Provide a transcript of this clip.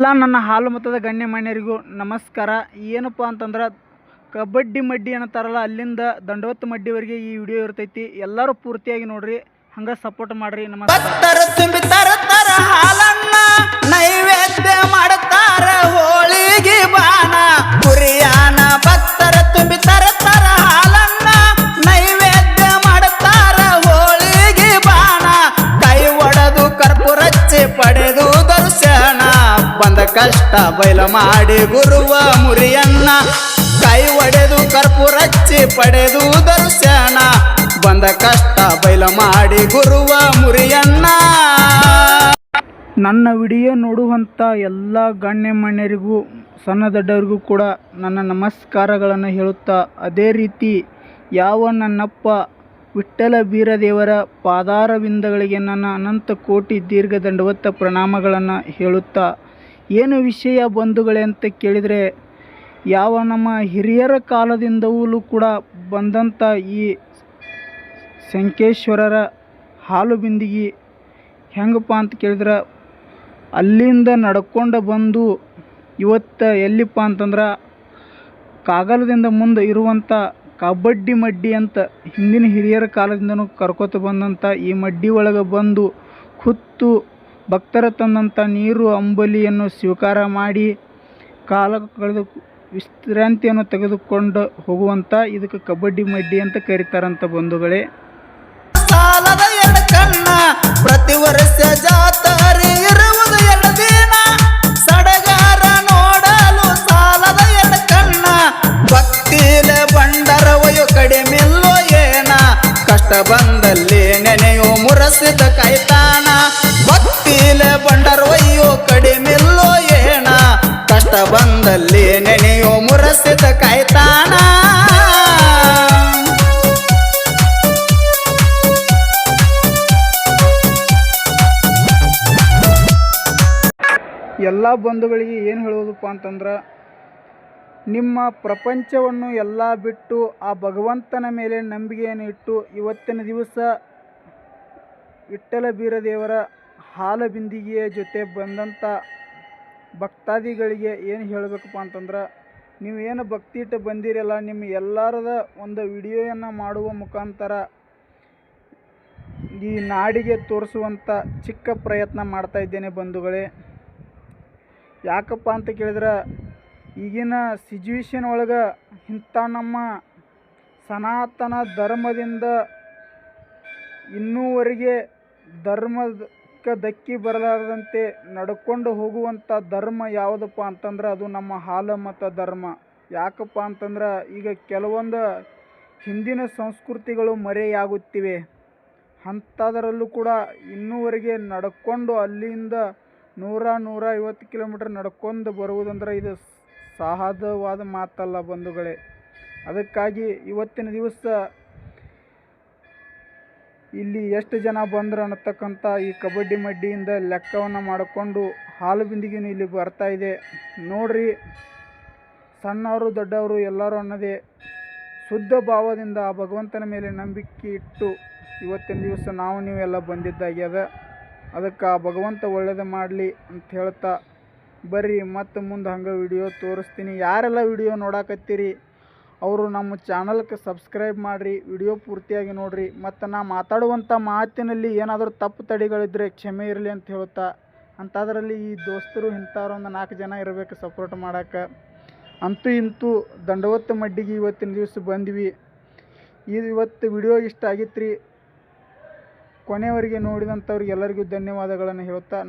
ಎಲ್ಲ ನನ್ನ ಹಾಲು ಮತದ ಗಣ್ಯಮಾನ್ಯರಿಗೂ ನಮಸ್ಕಾರ. ಏನಪ್ಪ ಅಂತಂದ್ರೆ ಕಬಡ್ಡಿ ಮಡ್ಡಿ ಅಂತಾರಲ್ಲ ಅಲ್ಲಿಂದ ದಂಡವತ್ತು ಮಡ್ಡಿವರೆಗೆ ಈ ವಿಡಿಯೋ ಇರ್ತೈತಿ. ಎಲ್ಲರೂ ಪೂರ್ತಿಯಾಗಿ ನೋಡ್ರಿ, ಹಂಗ ಸಪೋರ್ಟ್ ಮಾಡ್ರಿ, ನಮಸ್ಕಾರ. ಕಷ್ಟ ಬಯಲು ಮಾಡಿ ಗುರುವ ಮುರಿಯನ್ನ. ಕೈ ಒಡೆದು ಕರ್ಪೂರಚ್ಚಿ ಪಡೆದು ದರ್ಶನ. ಬಂದ ಕಷ್ಟ ಬಯಲು ಮಾಡಿ ಗುರುವ ಮುರಿಯನ್ನ. ನನ್ನ ವಿಡಿಯೋ ನೋಡುವಂಥ ಎಲ್ಲ ಗಣ್ಯಮಾನ್ಯರಿಗೂ ಸಣ್ಣ ದೊಡ್ಡವರಿಗೂ ಕೂಡ ನನ್ನ ನಮಸ್ಕಾರಗಳನ್ನು ಹೇಳುತ್ತಾ, ಅದೇ ರೀತಿ ಯಾವ ನನ್ನಪ್ಪ ವಿಠ್ಠಲ ಬೀರದೇವರ ಪಾದಾರವಿಂದಗಳಿಗೆ ನನ್ನ ಅನಂತ ಕೋಟಿ ದೀರ್ಘ ದಂಡವತ್ತ ಪ್ರಣಾಮಗಳನ್ನು ಹೇಳುತ್ತಾ ಏನು ವಿಷಯ ಬಂಧುಗಳೇ ಅಂತ ಕೇಳಿದರೆ, ಯಾವ ನಮ್ಮ ಹಿರಿಯರ ಕಾಲದಿಂದಲೂ ಕೂಡ ಬಂದಂಥ ಈ ಸಂಕೇಶ್ವರರ ಹಾಲು ಬಿಂದಿಗೆ ಹೆಂಗಪ್ಪ ಅಂತ ಕೇಳಿದ್ರೆ, ಅಲ್ಲಿಂದ ನಡ್ಕೊಂಡು ಬಂದು ಇವತ್ತು ಎಲ್ಲಿಪ್ಪ ಅಂತಂದ್ರೆ, ಕಾಗಲದಿಂದ ಮುಂದೆ ಇರುವಂಥ ಕಬಡ್ಡಿ ಮಡ್ಡಿ ಅಂತ ಹಿಂದಿನ ಹಿರಿಯರ ಕಾಲದಿಂದನೂ ಕರ್ಕೋತ ಬಂದಂಥ ಈ ಮಡ್ಡಿ ಒಳಗೆ ಬಂದು ಕುತ್ತು ಭಕ್ತರ ತಂದಂಥ ನೀರು ಅಂಬಲಿಯನ್ನು ಸ್ವೀಕಾರ ಮಾಡಿ ಕಾಲ ಕಳೆದು ವಿಶ್ರಾಂತಿಯನ್ನು ತೆಗೆದುಕೊಂಡು ಹೋಗುವಂಥ ಇದಕ್ಕೆ ಕಬಡ್ಡಿ ಮಡ್ಡಿ ಅಂತ ಕರೀತಾರಂಥ ಬಂಧುಗಳೇ. ಪ್ರತಿ ವರ್ಷ ಜಾತ್ರೆ ಬಂದಲ್ಲಿ ನೆನೆಯೋ ಮುರಸಿದ ಕಾಯ್ತಾನ. ಎಲ್ಲ ಬಂಧುಗಳಿಗೆ ಏನು ಹೇಳೋದಪ್ಪ ಅಂತಂದ್ರೆ, ನಿಮ್ಮ ಪ್ರಪಂಚವನ್ನು ಎಲ್ಲ ಬಿಟ್ಟು ಆ ಭಗವಂತನ ಮೇಲೆ ನಂಬಿಕೆಯನ್ನು ಇಟ್ಟು ಇವತ್ತಿನ ದಿವಸ ವಿಠ್ಠಲ ಬೀರದೇವರ ಹಾಲ ಬಿಂದಿಗೆಯ ಜೊತೆ ಬಂದಂಥ ಭಕ್ತಾದಿಗಳಿಗೆ ಏನು ಹೇಳಬೇಕಪ್ಪ ಅಂತಂದ್ರೆ, ನೀವು ಏನು ಭಕ್ತಿ ಇಟ್ಟು ಬಂದಿರಲ್ಲ, ನಿಮ್ಮ ಎಲ್ಲರದ ಒಂದು ವಿಡಿಯೋಯನ್ನು ಮಾಡುವ ಮುಖಾಂತರ ಈ ನಾಡಿಗೆ ತೋರಿಸುವಂಥ ಚಿಕ್ಕ ಪ್ರಯತ್ನ ಮಾಡ್ತಾ ಇದ್ದೇನೆ ಬಂಧುಗಳೇ. ಯಾಕಪ್ಪ ಅಂತ ಕೇಳಿದ್ರೆ, ಈಗಿನ ಸಿಚುವೇಶನ್ ಒಳಗೆ ಇಂಥ ನಮ್ಮ ಸನಾತನ ಧರ್ಮದಿಂದ ಇನ್ನೂವರೆಗೆ ಧರ್ಮಕ್ಕೆ ಧಕ್ಕಿ ಬರಲಾರದಂತೆ ನಡ್ಕೊಂಡು ಹೋಗುವಂಥ ಧರ್ಮ ಯಾವುದಪ್ಪ ಅಂತಂದ್ರೆ ಅದು ನಮ್ಮ ಹಾಲ ಮತ ಧರ್ಮ. ಯಾಕಪ್ಪ ಅಂತಂದ್ರೆ ಈಗ ಕೆಲವೊಂದು ಹಿಂದಿನ ಸಂಸ್ಕೃತಿಗಳು ಮರೆಯಾಗುತ್ತಿವೆ. ಅಂಥದರಲ್ಲೂ ಕೂಡ ಇನ್ನೂವರೆಗೆ ನಡ್ಕೊಂಡು ಅಲ್ಲಿಂದ ನೂರ ನೂರ ಐವತ್ತು ಕಿಲೋಮೀಟ್ರ್ ನಡ್ಕೊಂಡು ಬರುವುದಂದ್ರೆ ಇದು ಸಹಜವಾದ ಮಾತಲ್ಲ ಬಂಧುಗಳೇ. ಅದಕ್ಕಾಗಿ ಇವತ್ತಿನ ದಿವಸ ಇಲ್ಲಿ ಎಷ್ಟು ಜನ ಬಂದ್ರು ಅನ್ನತಕ್ಕಂಥ ಈ ಕಬಡ್ಡಿ ಮಡ್ಡಿಯಿಂದ ಲೆಕ್ಕವನ್ನು ಮಾಡಿಕೊಂಡು ಹಾಲು ಬಿಂದಿಗೆನೂ ಇಲ್ಲಿ ಬರ್ತಾ ಇದೆ. ನೋಡ್ರಿ, ಸಣ್ಣವರು ದೊಡ್ಡವರು ಎಲ್ಲರೂ ಅನ್ನೋದೇ ಶುದ್ಧ ಭಾವದಿಂದ ಆ ಭಗವಂತನ ಮೇಲೆ ನಂಬಿಕೆ ಇಟ್ಟು ಇವತ್ತಿನ ದಿವಸ ನಾವು ನೀವೆಲ್ಲ ಬಂದಿದ್ದಾಗ್ಯದ ಅದಕ್ಕೆ ಆ ಭಗವಂತ ಒಳ್ಳೇದು ಮಾಡಲಿ ಅಂತ ಹೇಳ್ತಾ ಬರ್ರಿ, ಮತ್ತು ಮುಂದೆ ಹಂಗೆ ವಿಡಿಯೋ ತೋರಿಸ್ತೀನಿ. ಯಾರೆಲ್ಲ ವಿಡಿಯೋ ನೋಡಾಕತ್ತೀರಿ? ಅವರು ನಮ್ಮ ಚಾನಲ್ಗೆ ಸಬ್ಸ್ಕ್ರೈಬ್ ಮಾಡಿರಿ, ವಿಡಿಯೋ ಪೂರ್ತಿಯಾಗಿ ನೋಡಿರಿ, ಮತ್ತು ನಾ ಮಾತಾಡುವಂಥ ಮಾತಿನಲ್ಲಿ ಏನಾದರೂ ತಪ್ಪು ತಡೆಗಳಿದ್ದರೆ ಕ್ಷಮೆ ಇರಲಿ ಅಂತ ಹೇಳ್ತಾ ಅಂಥದ್ರಲ್ಲಿ ಈ ದೋಸ್ತರು ಇಂಥವ್ರು ಒಂದು ನಾಲ್ಕು ಜನ ಇರಬೇಕು ಸಪೋರ್ಟ್ ಮಾಡೋಕೆ. ಅಂತೂ ಇಂತೂ ದಂಡವತ್ತು ಮಡ್ಡಿಗೆ ಇವತ್ತಿನ ದಿವಸ ಬಂದ್ವಿ. ಇದು ಇವತ್ತು ವಿಡಿಯೋ ಇಷ್ಟ ಆಗಿತ್ತು ರೀ ಕೊನೆಯವರೆಗೆ ನೋಡಿದಂಥವ್ರಿಗೆ ಎಲ್ಲರಿಗೂ ಧನ್ಯವಾದಗಳನ್ನು ಹೇಳ್ತಾ